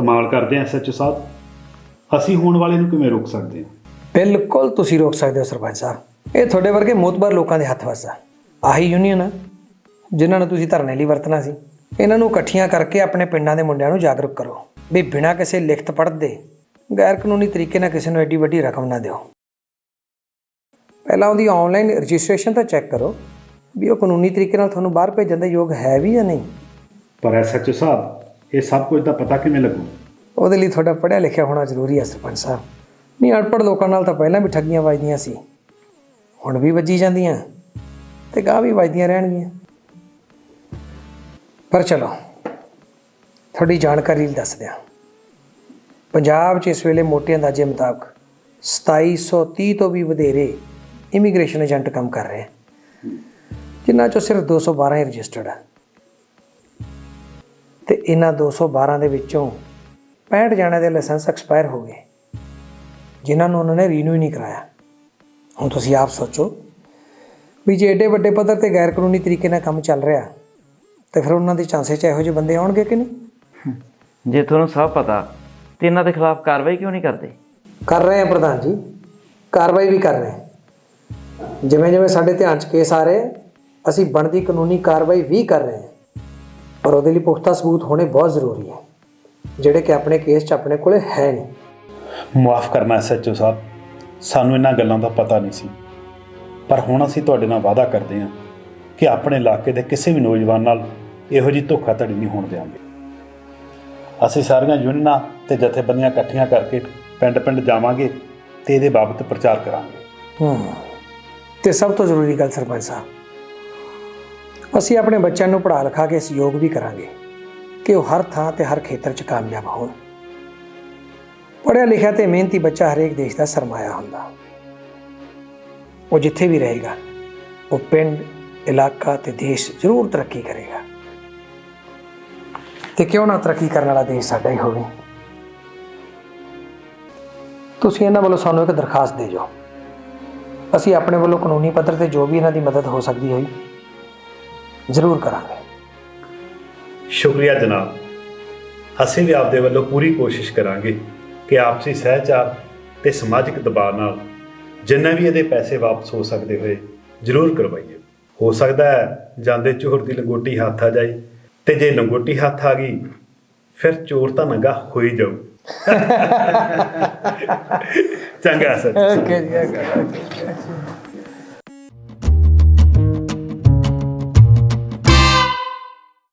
ਕਮਾਲ ਕਰਦੇ ਆ ਐਸਐਚਓ ਸਾਹਿਬ। ਅਸੀਂ ਹੋਣ ਵਾਲੇ ਨੂੰ ਕਿਵੇਂ ਰੋਕ ਸਕਦੇ ਹਾਂ ਬਿਲਕੁਲ ਤੁਸੀਂ ਰੋਕ ਸਕਦੇ ਹੋ ਸਰਪੰਚ ਸਾਹਿਬ। ਇਹ ਤੁਹਾਡੇ ਵਰਗੇ ਮੋਤਬਰ ਲੋਕਾਂ ਦੇ ਹੱਥ ਵਸ ਆ। ਆਹੀ ਯੂਨੀਅਨ ਆ ਜਿਨ੍ਹਾਂ ਨੂੰ ਤੁਸੀਂ ਧਰਨੇ ਲਈ ਵਰਤਣਾ ਸੀ। ਇਹਨਾਂ ਨੂੰ ਇਕੱਠੀਆਂ ਕਰਕੇ ਆਪਣੇ ਪਿੰਡਾਂ ਦੇ ਮੁੰਡਿਆਂ ਨੂੰ ਜਾਗਰੂਕ ਕਰੋ। ਵੀ ਬਿਨਾਂ ਕਿਸੇ ਲਿਖਤ ਪੜ੍ਹ ਦੇ ਗੈਰ ਕਾਨੂੰਨੀ ਤਰੀਕੇ ਨਾਲ ਕਿਸੇ ਨੂੰ ਐਡੀ ਵੱਡੀ ਰਕਮ ਨਾ ਦਿਓ। ਪਹਿਲਾਂ ਉਹਦੀ ਆਨਲਾਈਨ ਰਜਿਸਟ੍ਰੇਸ਼ਨ ਤਾਂ ਚੈੱਕ ਕਰੋ ਵੀ ਉਹ ਕਾਨੂੰਨੀ ਤਰੀਕੇ ਨਾਲ ਤੁਹਾਨੂੰ ਬਾਹਰ ਭੇਜਣ ਦੇ ਯੋਗ ਹੈ ਵੀ ਜਾਂ ਨਹੀਂ। ਪਰ ਐਸਐਚਓ ਸਾਹਿਬ ਇਹ ਸਭ ਕੁਝ ਦਾ ਪਤਾ ਕਿਵੇਂ ਲੱਗੂ? ਉਹਦੇ ਲਈ ਤੁਹਾਡਾ ਪੜ੍ਹਿਆ ਲਿਖਿਆ ਹੋਣਾ ਜ਼ਰੂਰੀ ਹੈ ਸਰਪੰਚ ਸਾਹਿਬ। ਨਹੀਂ, ਅਨਪੜ੍ਹ ਲੋਕਾਂ ਨਾਲ ਤਾਂ ਪਹਿਲਾਂ ਵੀ ਠੱਗੀਆਂ ਵੱਜਦੀਆਂ ਸੀ। ਹੁਣ ਵੀ ਵੱਜੀ ਜਾਂਦੀਆਂ ਤੇ ਗਾਹ ਵੀ ਵੱਜਦੀਆਂ ਰਹਿਣਗੀਆਂ। ਪਰ ਚਲੋ, ਤੁਹਾਡੀ ਜਾਣਕਾਰੀ ਲਈ ਦੱਸ ਦਿਆਂ। ਪੰਜਾਬ 'ਚ ਇਸ ਵੇਲੇ ਮੋਟੇ ਅੰਦਾਜ਼ੇ ਮੁਤਾਬਕ 2730 ਤੋਂ ਵੀ ਵਧੇਰੇ ਇਮੀਗ੍ਰੇਸ਼ਨ ਏਜੰਟ ਕੰਮ ਕਰ ਰਹੇ ਹਨ ਜਿਨ੍ਹਾਂ 'ਚੋਂ ਸਿਰਫ 212 ਹੀ ਰਜਿਸਟਰਡ ਹੈ ਤੇ ਇਹਨਾਂ 212 ਦੇ ਵਿੱਚੋਂ 65 ਜਣਿਆਂ ਦੇ ਲਾਇਸੈਂਸ ਐਕਸਪਾਇਰ ਹੋ ਗਏ ਜਿਨ੍ਹਾਂ ਨੂੰ ਉਹਨਾਂ ਨੇ ਰੀਨਿਊ ਨਹੀਂ ਕਰਾਇਆ। ਹੁਣ ਤੁਸੀਂ ਆਪ ਸੋਚੋ ਵੀ ਜੇ ਏਡੇ ਵੱਡੇ ਪੱਧਰ ਤੇ ਗੈਰ ਕਾਨੂੰਨੀ ਤਰੀਕੇ ਨਾਲ ਕੰਮ ਚੱਲ ਰਿਹਾ ਤੇ ਫਿਰ ਉਹਨਾਂ ਦੇ ਚਾਂਸੇ ਚ ਇਹੋ ਜਿਹੇ ਬੰਦੇ ਆਉਣਗੇ ਕਿ ਨਹੀਂ? ਜੇ ਤੁਹਾਨੂੰ ਸਭ ਪਤਾ ਤੇ ਇਹਨਾਂ ਦੇ ਖਿਲਾਫ ਕਾਰਵਾਈ ਕਿਉਂ ਨਹੀਂ ਕਰਦੇ? ਕਰ ਰਹੇ ਹਾਂ ਪ੍ਰਧਾਨ ਜੀ ਕਾਰਵਾਈ ਵੀ ਕਰ ਰਹੇ ਜਿਵੇਂ ਜਿਵੇਂ ਸਾਡੇ ਧਿਆਨ 'ਚ ਕੇਸ ਆ ਰਹੇ ਅਸੀਂ ਬਣਦੀ ਕਾਨੂੰਨੀ ਕਾਰਵਾਈ ਵੀ ਕਰ ਰਹੇ ਹਾਂ। ਪਰ ਉਹਦੇ ਲਈ ਪੁਖਤਾ ਸਬੂਤ ਹੋਣੇ ਬਹੁਤ ਜ਼ਰੂਰੀ ਹੈ ਜਿਹੜੇ ਕਿ ਆਪਣੇ ਕੇਸ 'ਚ ਆਪਣੇ ਕੋਲੇ ਹੈ ਨਹੀਂ। ਮਾਫ ਕਰਨਾ ਐਸਐਚਓ ਸਾਹਿਬ ਸਾਨੂੰ ਇਹਨਾਂ ਗੱਲਾਂ ਦਾ ਪਤਾ ਨਹੀਂ ਸੀ। ਪਰ ਹੁਣ ਅਸੀਂ ਤੁਹਾਡੇ ਨਾਲ ਵਾਅਦਾ ਕਰਦੇ ਹਾਂ ਕਿ ਆਪਣੇ ਇਲਾਕੇ ਦੇ ਕਿਸੇ ਵੀ ਨੌਜਵਾਨ ਨਾਲ ਇਹੋ ਜਿਹੀ ਧੋਖਾਧੜੀ ਨਹੀਂ ਹੋਣ ਦੇਵਾਂਗੇ ਅਸੀਂ ਸਾਰੀਆਂ ਯੂਨੀਅਨਾਂ ਤੇ ਜਥੇਬੰਦੀਆਂ ਇਕੱਠੀਆਂ ਕਰਕੇ ਪਿੰਡ-ਪਿੰਡ ਜਾਵਾਂਗੇ ਤੇ ਇਹਦੇ ਬਾਬਤ ਪ੍ਰਚਾਰ ਕਰਾਂਗੇ। ਹੂੰ ਤੇ ਸਭ ਤੋਂ ਜ਼ਰੂਰੀ ਗੱਲ ਸਰਪੰਚ ਸਾਹਿਬ ਅਸੀਂ ਆਪਣੇ ਬੱਚਿਆਂ ਨੂੰ ਪੜ੍ਹਾ ਲਿਖਾ ਕੇ ਸਹਿਯੋਗ ਵੀ ਕਰਾਂਗੇ ਕਿ ਉਹ ਹਰ ਥਾਂ ਤੇ ਹਰ ਖੇਤਰ 'ਚ ਕਾਮਯਾਬ ਹੋਣ। ਪੜ੍ਹਿਆ ਲਿਖਿਆ ਤੇ ਮਿਹਨਤੀ ਬੱਚਾ ਹਰੇਕ ਦੇਸ਼ ਦਾ ਸਰਮਾਇਆ ਹੁੰਦਾ। ਉਹ ਜਿੱਥੇ ਵੀ ਰਹੇਗਾ, ਉਹ ਪਿੰਡ, ਇਲਾਕਾ ਤੇ ਦੇਸ਼ ਜ਼ਰੂਰ ਤਰੱਕੀ ਕਰੇਗਾ। ਤੇ ਕਿਉਂ ਨਾ ਤਰੱਕੀ ਕਰਨ ਵਾਲਾ ਦੇਸ਼ ਸਾਡਾ ਹੀ ਹੋਵੇ। ਤੁਸੀਂ ਇਹਨਾਂ ਵੱਲੋਂ ਸਾਨੂੰ ਇੱਕ ਦਰਖਾਸਤ ਦੇ ਜੋ ਅਸੀਂ ਆਪਣੇ ਵੱਲੋਂ ਕਾਨੂੰਨੀ ਪੱਧਰ ਤੇ ਜੋ ਵੀ ਇਹਨਾਂ ਦੀ ਮਦਦ ਹੋ ਸਕਦੀ ਹੋਈ ਜ਼ਰੂਰ ਕਰਾਂਗੇ। ਸ਼ੁਕਰੀਆ ਜਨਾਬ। ਅਸੀਂ ਵੀ ਆਪਦੇ ਵੱਲੋਂ ਪੂਰੀ ਕੋਸ਼ਿਸ਼ ਕਰਾਂਗੇ ਕਿ ਆਪਸੀ ਸਹਿਚਾਰ ਤੇ ਸਮਾਜਿਕ ਦਬਾਅ ਨਾਲ ਜਿੰਨਾ ਵੀ ਇਹਦੇ ਪੈਸੇ ਵਾਪਸ ਹੋ ਸਕਦੇ ਹੋਏ ਜ਼ਰੂਰ ਕਰਵਾਈਏ। ਹੋ ਸਕਦਾ ਹੈ ਜਾਂਦੇ ਚੋਰ ਦੀ ਲੰਗੋਟੀ ਹੱਥ ਆ ਜਾਈ ਤੇ ਜੇ ਲੰਗੋਟੀ ਹੱਥ ਆ ਗਈ ਫਿਰ ਚੋਰ ਤਾਂ ਨੰਗਾ ਹੋ ਹੀ ਜਾਊ। ਚੰਗਾ ਸਰ। ਓਕੇ ਜੀ